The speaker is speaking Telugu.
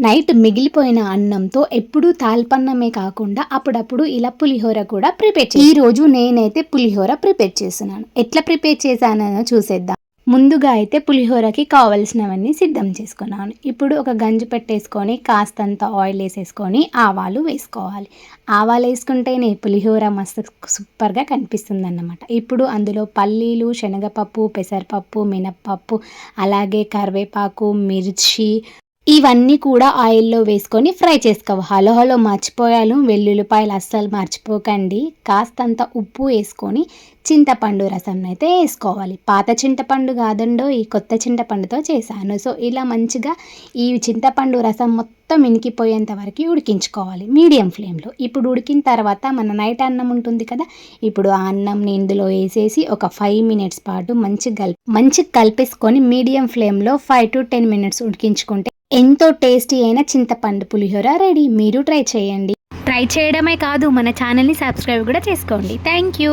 నైట్ మిగిలిపోయిన అన్నంతో ఎప్పుడూ తాల్పన్నమే కాకుండా అప్పుడప్పుడు ఇలా పులిహోర కూడా ప్రిపేర్ ఈ రోజు నేనైతే పులిహోర ప్రిపేర్ చేస్తున్నాను. ఎట్లా ప్రిపేర్ చేశానో చూసేద్దాం. ముందుగా అయితే పులిహోరకి కావలసినవన్నీ సిద్ధం చేసుకున్నాను. ఇప్పుడు ఒక గంజు పెట్టేసుకొని కాస్తంత ఆయిల్ వేసేసుకొని ఆవాలు వేసుకోవాలి. ఆవాలు వేసుకుంటేనే పులిహోర మస్తు సూపర్గా కనిపిస్తుంది అన్నమాట ఇప్పుడు అందులో పల్లీలు శనగపప్పు పెసరపప్పు మినప్పప్పు అలాగే కరివేపాకు మిర్చి ఇవన్నీ కూడా ఆయిల్లో వేసుకొని ఫ్రై చేసుకోవాలి హలో హలో మర్చిపోయాను. వెల్లుల్లిపాయలు అస్సలు మర్చిపోకండి. కాస్తంత ఉప్పు వేసుకొని చింతపండు రసం అయితే వేసుకోవాలి. పాత చింతపండు కాదండో ఈ కొత్త చింతపండుతో చేశాను. సో ఇలా మంచిగా ఈ చింతపండు రసం మొత్తం ఇనికిపోయేంత వరకు ఉడికించుకోవాలి. మీడియం ఫ్లేమ్లో. ఇప్పుడు ఉడికిన తర్వాత మన నైట్ అన్నం ఉంటుంది కదా ఇప్పుడు ఆ అన్నంని ఇందులో వేసేసి ఒక ఫైవ్ మినిట్స్ పాటు మంచి కల్ మంచి కలిపేసుకొని మీడియం ఫ్లేమ్లో ఫైవ్ టు టెన్ మినిట్స్ ఉడికించుకుంటే ఎంతో టేస్టీ అయిన చింతపండు పులిహోర రెడీ. మీరు ట్రై చేయండి. ట్రై చేయడమే కాదు మన ఛానల్ని సబ్స్క్రైబ్ కూడా చేసుకోండి. Thank you.